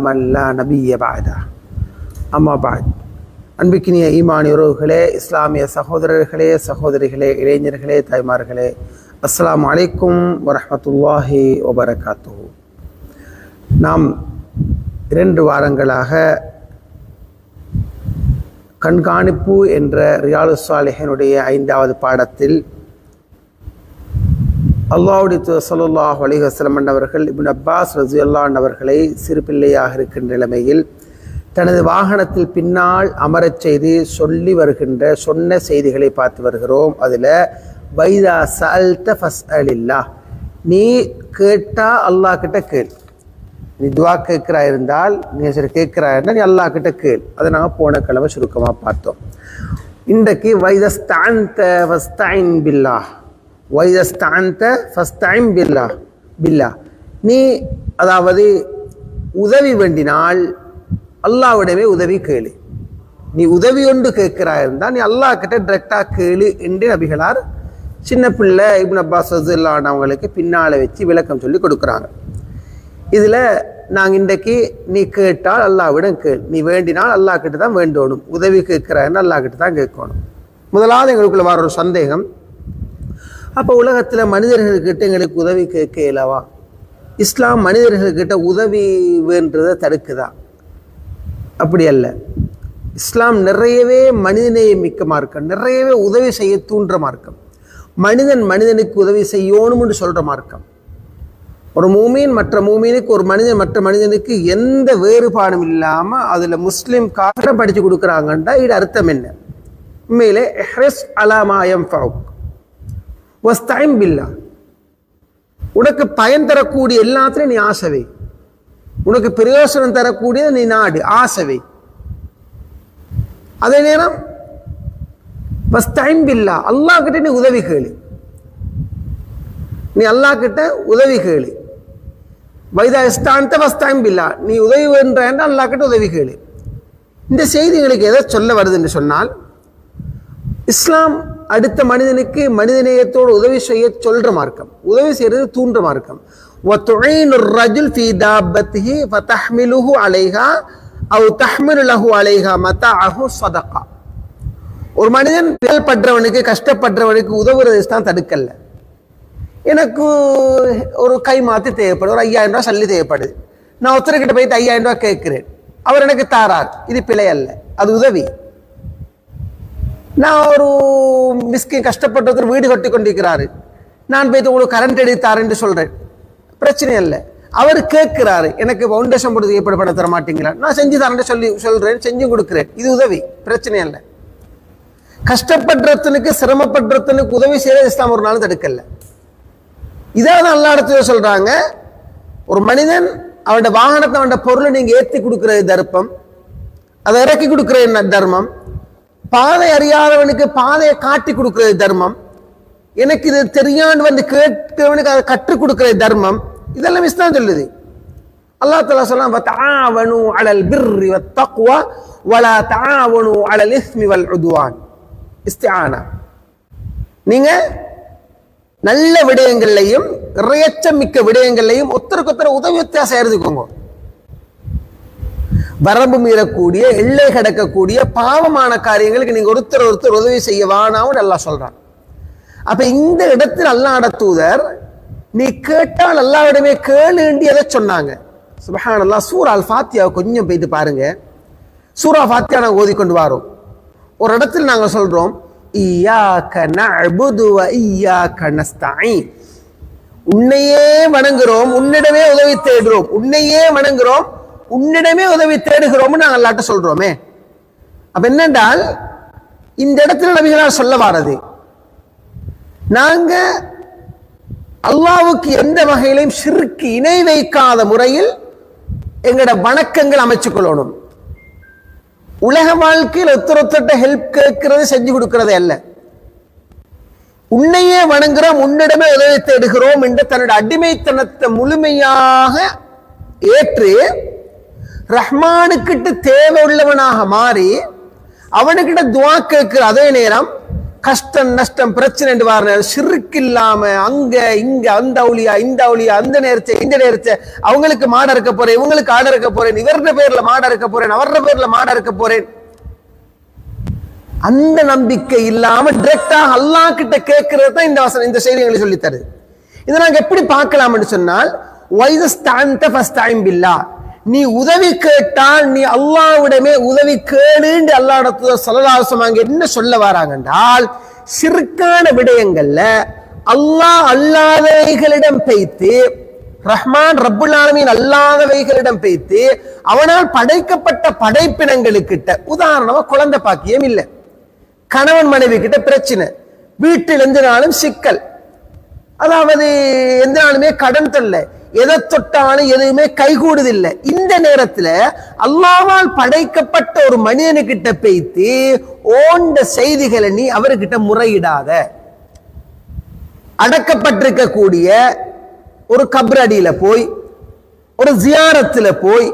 மல்லா நபிய பாதா அம்மா பாத் அன்பிக்கினிய ஈமான் உறவுகளே இஸ்லாமிய சகோதரர்களே சகோதரிகளே இளைஞர்களே தாய்மார்களே அஸ்லாம் அலைக்கும் வரமத்துல்லாஹி வபரகாத்து நாம் இரண்டு வாரங்களாக கண்காணிப்பு என்ற ரியாலு சாலிஹனுடைய ஐந்தாவது பாடத்தில் அல்லாவுடைய சல்லாஹ் அலிஹஸ்லம் அவர்கள் இபின் அப்பாஸ் ரஜியுல்லான் அவர்களை சிறு பிள்ளையாக இருக்கின்ற நிலைமையில் தனது வாகனத்தில் பின்னால் அமரச் செய்து சொல்லி வருகின்ற சொன்ன செய்திகளை பார்த்து வருகிறோம். அதில் வைதா சல்த ஃபஸ் அலில்லா நீ கேட்டா அல்லாஹ் கிட்ட கேள். நீ துவா கேட்கிறா இருந்தால் நீ சரி கேட்கிறா இருந்தால் நீ அல்லாஹ் கிட்ட கேள். அதை நாங்கள் போன கிழமை சுருக்கமாக பார்த்தோம். இன்றைக்கு வைதஸ்தான் வஸ்தாயின் பில்லா வைதஸ்தாந்த டைம் பில்லா பில்லா நீ அதாவது உதவி வேண்டினால் அல்லாவிடமே உதவி கேளு. நீ உதவி ஒன்று கேட்கிறாய் இருந்தால் நீ அல்லாஹ் கிட்ட டிரெக்டாக கேளு என்று நபிகளார் சின்ன பிள்ளை இப்னு அப்பாஸ் அவங்களுக்கு பின்னால் வச்சு விளக்கம் சொல்லி கொடுக்குறாங்க. இதில் நாங்கள் இன்றைக்கு நீ கேட்டால் அல்லாவிடம் கேள். நீ வேண்டினால் அல்லாஹ் கிட்ட தான் வேண்டணும். உதவி கேட்கிறான்னு அல்லாஹ் கிட்ட தான் கேட்கணும். முதலாவது எங்களுக்குள்ள வர ஒரு சந்தேகம். அப்போ உலகத்தில் மனிதர்கள்கிட்ட எங்களுக்கு உதவி கேட்க இயலவா? இஸ்லாம் மனிதர்கள்கிட்ட உதவி வேண்டதை தடுக்குதா? அப்படி அல்ல. இஸ்லாம் நிறையவே மனிதநேய மிக்க மார்க்கம். நிறையவே உதவி செய்ய தூண்டுற மார்க்கம். மனிதன் மனிதனுக்கு உதவி செய்யணும்னு சொல்கிற மார்க்கம். ஒரு மூமீன் மற்ற மூமீனுக்கு ஒரு மனிதன் மற்ற மனிதனுக்கு எந்த வேறுபாடும் இல்லாமல் அதில் முஸ்லீம் காரணம் படித்து கொடுக்குறாங்கன்றா இது அர்த்தம் என்ன? உண்மையிலே ஹெஸ் அலாமாயம் ஃபவுக் வஸ்தாயம் பில்லா. உனக்கு பயன் தரக்கூடிய எல்லாத்துலையும் நீ ஆசவை. உனக்கு பிரயோசனம் தரக்கூடிய நீ நாடு ஆசவை. அதே நேரம் வஸ்தாயம் பில்லா அல்லாஹ் கிட்ட நீ உதவி கேளு. நீ அல்லாஹ் கிட்ட உதவி கேளு. வைதா இஸ்தாந்த வஸ்தாயம் பில்லா நீ உதவி வேண்ட அல்லாஹ் கிட்ட உதவி கேளு. இந்த செய்திகளுக்கு எதை சொல்ல வருது என்று சொன்னால் இஸ்லாம் அடுத்த மனிதனுக்கு மனிதநேயத்தோடு உதவி செய்ய சொல்ற மார்க்கம். உதவி செய்யறது தூண்டுற மார்க்கம். ஒரு மனிதன் படுறவனுக்கு கஷ்டப்படுறவனுக்கு உதவுறது தான் தடுக்கல எனக்கு ஒரு கை மாத்து தேவைப்படுது ஒரு ஐயாயிரம் ரூபாய் சல்லி தேவைப்படுது. நான் ஒருத்தர்கிட்ட போயிட்டு ஐயாயிரம் ரூபாய் கேட்கிறேன். அவர் எனக்கு தாரார். இது பிழை அல்ல. அது உதவி. நான் ஒரு மிஸ்கின் கஷ்டப்பட்ட ஒருத்தர் வீடு கட்டி கொண்டிருக்கிறாரு நான் போயிட்டு உங்களுக்கு கரண்ட் எடுத்தாருன்னு சொல்றேன். பிரச்சனை இல்லை. அவர் கேட்கிறாரு எனக்கு ஃபவுண்டேஷன் போட்டு எப்படி பண்ண தர மாட்டீங்களா? நான் செஞ்சு தரேன் சொல்லி சொல்றேன் செஞ்சு கொடுக்குறேன். இது உதவி பிரச்சனை இல்லை. கஷ்டப்படுறதுனுக்கு சிரமப்படுறதுனுக்கு உதவி செய்ய இஸ்லாம் ஒரு நாள் தடுக்கல. இதாவது நல்ல இடத்துல சொல்றாங்க ஒரு மனிதன் அவனோட வாகனத்தை அவனோட பொருளை நீங்கள் ஏற்றி கொடுக்குற தர்ப்பம் அதை இறக்கி கொடுக்குற தர்மம்? பாதை அறியாதவனுக்கு பாதையை காட்டி கொடுக்கிறது தர்மம். எனக்கு இது தெரியாண்டு வந்து கேட்கிறவனுக்கு அதை கற்றுக் கொடுக்கிறது தர்மம். இதெல்லாம் இஸ்லாம் சொல்லுது. அல்லாஹ் தலா சொல்லலாம் தாவனு அழல் பிர்ரி தக்குவா வலா தாவனு அழல் இஸ்மி வல் உதுவான். இஸ்தியானா நீங்க நல்ல விடயங்கள்லையும் இறையச்சம் மிக்க விடயங்கள்லையும் ஒருத்தருக்கு ஒருத்தர் உதவி வித்தியாசம் எழுதிக்கோங்க வரம்பு மீறக்கூடிய எல்லை கடக்கக்கூடிய பாவமான காரியங்களுக்கு நீங்க ஒருத்தர் ஒருத்தர் உதவி செய்ய வானாவும் நல்லா சொல்றான். அப்ப இந்த இடத்தில் அல்லாட தூதர் நீ கேட்டால் அல்லாவிடமே கேளுண்டி எதை சொன்னாங்க? சுபஹான் அல்லா சூரா அல் ஃபாத்தியாவை கொஞ்சம் போயிட்டு பாருங்க. சூரா ஃபாத்தியா நாங்கள் ஓதிக்கொண்டு வரோம். ஒரு இடத்துல நாங்கள் சொல்றோம் உன்னையே வணங்குறோம் உன்னிடமே உதவி தேடுறோம் உன்னையே வணங்குறோம் உன்னிடமே உதவி தேடுகிறோம்னு நாங்கள் அல்லாட்ட சொல்றோமே. அப்ப என்னென்றால் இந்த இடத்துல நபிகளால் சொல்ல வாரது. நாங்க அல்லாவுக்கு எந்த வகையிலையும் சிறுக்கு இணை வைக்காத முறையில் எங்களோட வணக்கங்கள் அமைச்சு கொள்ளணும். உலக வாழ்க்கையில் ஒருத்தரொத்தட்ட ஹெல்ப் கேட்கிறது செஞ்சு கொடுக்கறதே அல்ல. உன்னையே வணங்குறோம் உன்னிடமே உதவி தேடுகிறோம் என்று தன்னோட அடிமைத்தனத்தை முழுமையாக ஏற்று ரஹ்மானுக்கிட்ட தேவை உள்ளவனாக மாறி அவனுக்கிட்ட துவா கேட்கிற அதே நேரம் கஷ்டம் நஷ்டம் பிரச்சனை வார சிறுக்கு இல்லாம அங்க இங்க அந்த அவுளியா இந்த அவுளியா அந்த நேரத்தை இந்த நேரத்தை அவங்களுக்கு மாட இருக்க போறேன் இவங்களுக்கு ஆட இருக்க போறேன் இவருடைய பேர்ல மாட இருக்க போறேன் அவருடைய பேர்ல மாட இருக்க போறேன். அந்த நம்பிக்கை இல்லாம டிரெக்டா அல்லா கிட்ட கேட்கறது தான் இந்த வசனம் இந்த செய்தி எங்களுக்கு சொல்லித்தருது. இதை நாங்க எப்படி பார்க்கலாம்னு சொன்னால் ஒய்ஸ் ஸ்டாண்ட் ஃபஸ்ட் டைம் பில்லா நீ உதவி கேட்டால் நீ அல்லாவிடமே உதவி கேளுன்னு அல்லாஹ் சலதாசம் அங்க என்ன சொல்ல வராங்கன்றால் சிறுக்கான விடயங்கள்ல அல்லாஹ் அல்லாதவைகளிடம் பெய்த்து ரஹ்மான் ரப்புல் ஆலமீன் அல்லாதவைகளிடம் பெய்த்து அவனால் படைக்கப்பட்ட படைப்பினங்களுக்கிட்ட உதாரணமா குழந்தை பாக்கியம் இல்லை. கணவன் மனைவி கிட்ட பிரச்சனை. வீட்டில் எந்த நாளும் சிக்கல். அதாவது எந்த நாளுமே கடன் தள்ள எதை தொட்டாலும் எதுவுமே கைகூடுதில்லை. இந்த நேரத்துல அல்லாவால் படைக்கப்பட்ட ஒரு மனிதனுக்கிட்ட பேய்த்து ஓண்ட செய்திகளை நீ அவர்கிட்ட முறையிடாத. அடக்கப்பட்டிருக்கக்கூடிய ஒரு கப்ரடியில போய் ஒரு ஜியாரத்துல போய்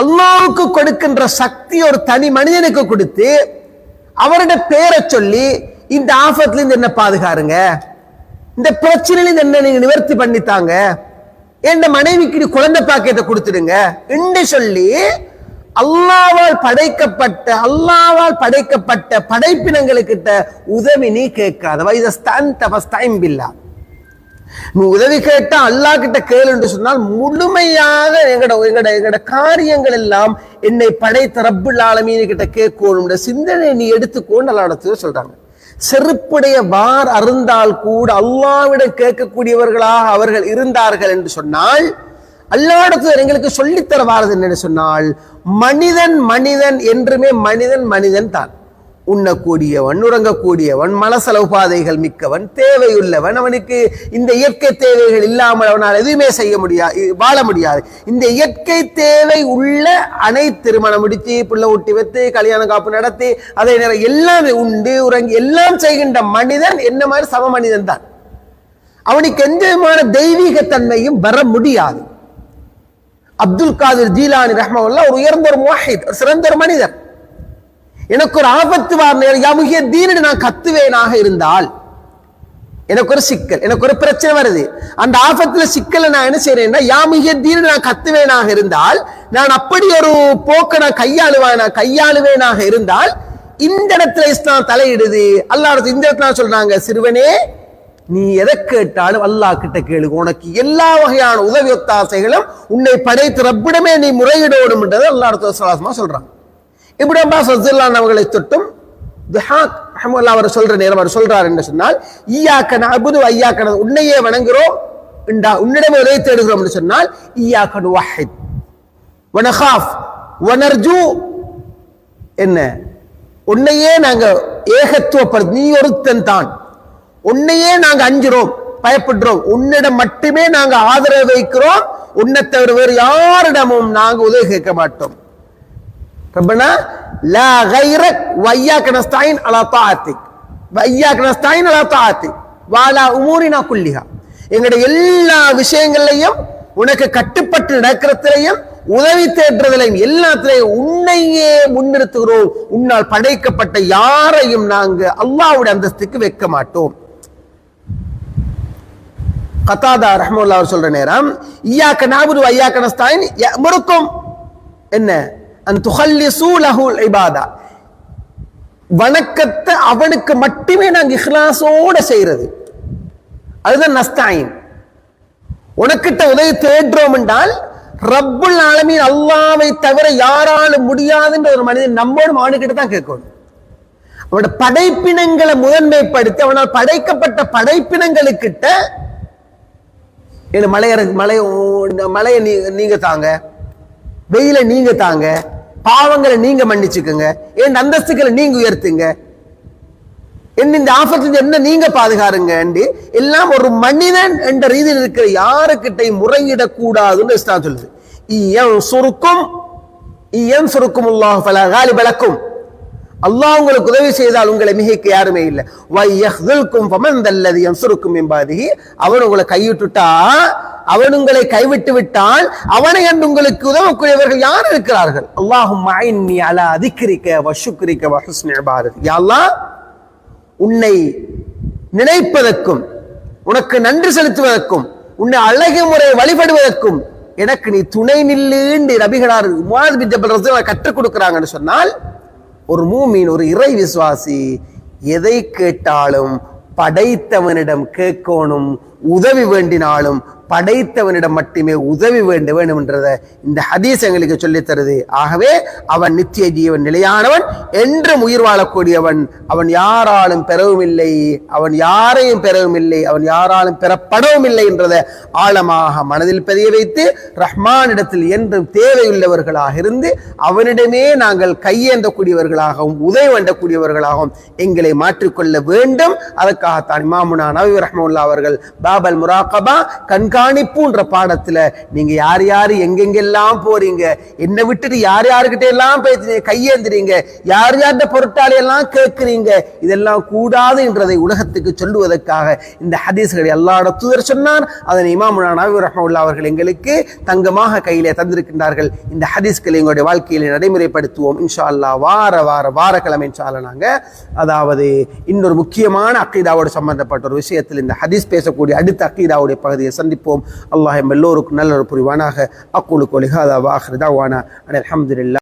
அல்லாவுக்கு கொடுக்கின்ற சக்தி ஒரு தனி மனிதனுக்கு கொடுத்து அவரோட பேரை சொல்லி இந்த ஆபத்துல இருந்து என்ன பாதுகாருங்க? இந்த பிரச்சனையில இருந்து என்ன நீங்க நிவர்த்தி பண்ணித்தாங்க? என் மனைவிக்கு நீ குழந்தை பாக்கியத்தை கொடுத்துடுங்க. என்று சொல்லி அல்லாவால் படைக்கப்பட்ட அல்லாவால் படைக்கப்பட்ட படைப்பினங்களுக்கிட்ட உதவி நீ கேட்காத. வைதஸ்தான் நீ உதவி கேட்டா அல்லாஹ் கிட்ட கேளு என்று சொன்னால் முழுமையாக எங்கட எங்கட எங்கட காரியங்கள் எல்லாம் என்னை படைத்த ரப்புல் ஆலமீன் கிட்ட கேட்கணும் சிந்தனை நீ எடுத்துக்கோன்னு நல்லா சொல்றாங்க. செருப்புடைய வார் அருந்தால் கூட அல்லாவிடம் கேட்கக்கூடியவர்களாக அவர்கள் இருந்தார்கள் என்று சொன்னால் அல்லாடத்தில் எங்களுக்கு சொல்லித்தரவாரது என்னன்னு சொன்னால் மனிதன் மனிதன் என்றுமே மனிதன் மனிதன் தான். உண்ணக்கூடியவன் உறங்கக்கூடியவன் மனசலவு பாதைகள் மிக்கவன் தேவையுள்ளவன். அவனுக்கு இந்த இயற்கை தேவைகள் இல்லாமல் அவனால் எதுவுமே செய்ய முடியாது வாழ முடியாது. இந்த இயற்கை தேவை உள்ள அனைத்து திருமணம் முடித்து பிள்ளை ஊட்டி வைத்து கல்யாண காப்பு நடத்தி அதே நேரம் எல்லாமே உண்டு உறங்கி எல்லாம் செய்கின்ற மனிதன் என்ன மாதிரி சம மனிதன் தான். அவனுக்கு எந்த விதமான தெய்வீக தன்மையும் வர முடியாது. அப்துல் காதிர் ஜீலானி ரஹ்மல்லா ஒரு உயர்ந்த ஒரு மோஹித் ஒரு சிறந்த ஒரு மனிதன் எனக்கு ஒரு ஆபத்து வார் யமுகிய தீனடி நான் கத்துவேனாக இருந்தால் எனக்கு ஒரு சிக்கல் எனக்கு ஒரு பிரச்சனை வருது. அந்த ஆபத்துல சிக்கலை நான் என்ன செய்யறேன்னா யாமுகிய தீனடி நான் கத்துவேனாக இருந்தால் நான் அப்படி ஒரு போக்க நான் கையாளுவேனா கையாளுவேனாக இருந்தால் இந்த இடத்துல இஸ்லாம் தலையிடுது. அல்லாஹ் இந்த இடத்துல சொல்றாங்க சிறுவனே நீ எதை கேட்டாலும் அல்லாஹ் கிட்ட கேளு. உனக்கு எல்லா வகையான உதவி ஒத்தாசைகளும் உன்னை படைத்து ரப்பிடமே நீ முறையிடணும்ன்றது அல்லாஹ் சொல்றான். இப்படி அப்பாஸ் ரசில்லான் அவர்களை தொட்டும் துஹாக் அஹமுல்லா அவர் சொல்ற நேரம் அவர் சொல்றார் என்று சொன்னால் ஈயாக்கன அபுது ஐயாக்கன உன்னையே வணங்குறோம் உண்டா உன்னிடமே உதவி தேடுகிறோம் என்று சொன்னால் ஈயாக்கன் வாஹித் வனஹாஃப் வனர்ஜு என்ன? உன்னையே நாங்க ஏகத்துவப்படுத்தி நீ ஒருத்தன் தான். உன்னையே நாங்க அஞ்சுறோம் பயப்படுறோம். உன்னிடம் மட்டுமே நாங்க ஆதரவு வைக்கிறோம். உன்னை தவிர வேறு யாரிடமும் நாங்க உதவி கேட்க மாட்டோம். ربنا لا غيرك وإياك نستعين على طاعتك وإياك نستعين على طاعتك وعلى أمورنا كلها எங்களுடைய எல்லா விஷயங்கள்லையும் உனக்கு கட்டுப்பட்டு நடக்கிறதுலையும் உதவி தேடுறதுலையும் எல்லாத்திலையும் உன்னையே முன்னிறுத்துகிறோம் உன்னால் படைக்கப்பட்ட யாரையும் நாங்க அல்லாவுடைய அந்தஸ்துக்கு வைக்க மாட்டோம் கத்தாதா ரஹமுல்லா அவர் சொல்ற நேரம் ஈயாக்க நாபுரு ஐயாக்க நஸ்தாயின் முறுக்கும் என்ன அன் துஹல்லிசூ லஹுல் இபாதா. வணக்கத்தை அவனுக்கு மட்டுமே நாங்க இஹ்லாசோட செய்யறது அதுதான் நஸ்தாயின் உனக்கிட்ட உதவி தேடுறோம் என்றால் ரப்புல் ஆலமீன் அல்லாவை தவிர யாராலும் முடியாதுன்ற ஒரு மனிதன் நம்மோடு அவனுக்கிட்ட தான் கேட்கணும். அவனோட படைப்பினங்களை முதன்மைப்படுத்தி அவனால் படைக்கப்பட்ட படைப்பினங்களுக்கிட்ட மலைய மலை மலையை நீங்க தாங்க. வெயில நீங்க தாங்க. பாவங்களை நீங்க மன்னிச்சுக்கோங்க. என் அந்தஸ்துகளை நீங்க உயர்த்துங்க. என்ன இந்த ஆபத்துல என்ன நீங்க பாதுகாருங்க எல்லாம் ஒரு மனிதன் என்ற ரீதியில் இருக்கிற யாருக்கிட்ட முறையிடக்கூடாதுன்னு இஸ்லாம் சொல்லுது. ஈயம் சுருக்கும் ஈயம் சுருக்கும் உல்லாஹ் பல காலி பழக்கும் அல்லாஹ் உங்களுக்கு உதவி செய்தால் உங்களை மிகைக்கு யாருமே இல்லை. வை யஹ்துல்கும் ஃபமந்தல்லதி யன்சுருக்கும் என்பாதி அவன் உங்களை கைவிட்டுட்டா அவன் உங்களை கைவிட்டு விட்டால் அவனை என்று உங்களுக்கு உதவக்கூடியவர்கள் யார் இருக்கிறார்கள்? அல்லாஹும் அலா அதிகரிக்க வஷுக்கரிக்க வஹுஸ்னி இபாதத். யா உன்னை நினைப்பதற்கும் உனக்கு நன்றி செலுத்துவதற்கும் உன்னை அழகிய முறை வழிபடுவதற்கும் எனக்கு நீ துணை நில்லுன்னு ரபிகளார் முஆத் பின் ஜபல் கற்றுக் கொடுக்குறாங்கன்னு சொன்னால் ஒரு மூமீன் ஒரு இறை விசுவாசி எதை கேட்டாலும் படைத்தவனிடம் கேட்கணும். உதவி வேண்டினாலும் படைத்தவனிடம் மட்டுமே உதவி வேண்ட வேண்டும் என்றதை இந்த ஹதீஸ் எங்களுக்கு சொல்லித் தருது. ஆகவே அவன் நித்திய ஜீவன் நிலையானவன் என்றும் உயிர் வாழக்கூடியவன். அவன் யாராலும் பெறவும் இல்லை அவன் யாரையும் பெறவும் இல்லை அவன் யாராலும் பெறப்படவும் இல்லை என்றதை ஆழமாக மனதில் பதிய வைத்து ரஹ்மானிடத்தில் என்றும் தேவையுள்ளவர்களாக இருந்து அவனிடமே நாங்கள் கையேந்தக்கூடியவர்களாகவும் உதவி வேண்டக்கூடியவர்களாகவும் எங்களை மாற்றிக்கொள்ள வேண்டும். அதற்காகத்தான் இமாமுனா நவி ரஹ்மவுல்லா அவர்கள் பாபல் முராக்கபா கண்காணிப்புன்ற பாடத்துல நீங்க யார் யார் எங்கெங்கெல்லாம் போறீங்க? என்னை விட்டுட்டு யார் யாருக்கிட்ட எல்லாம் பேசுறீங்க? கையேந்துறீங்க. யார் யார்கிட்ட பொருட்டாளி எல்லாம் கேட்கிறீங்க? இதெல்லாம் கூடாது என்றதை உலகத்துக்கு சொல்லுவதற்காக இந்த ஹதீஸ்களை எல்லா தூதர் சொன்னார். அதனை இமாமுனா நபி ரஹமுல்லா அவர்கள் எங்களுக்கு தங்கமாக கையிலே தந்திருக்கின்றார்கள். இந்த ஹதீஸ்களை எங்களுடைய வாழ்க்கையில நடைமுறைப்படுத்துவோம். இன்ஷா அல்லாஹ் வார வார வாரக்கிழமை இன்ஷா அல்லாஹ் நாங்க. அதாவது இன்னொரு முக்கியமான அக்கீதாவோடு சம்பந்தப்பட்ட ஒரு விஷயத்தில் இந்த ஹதீஸ் பேசக்கூடிய அடுத்த அக்கீதாவுடைய பகுதியை சந்திப்போம். அல்லாஹ் எம் எல்லோருக்கும் நல்ல ஒரு புரிவானாக அக்குழு கொலிஹாதா வாஹ்ரிதா வானா அனில் அல்ஹம்துலில்லாஹ்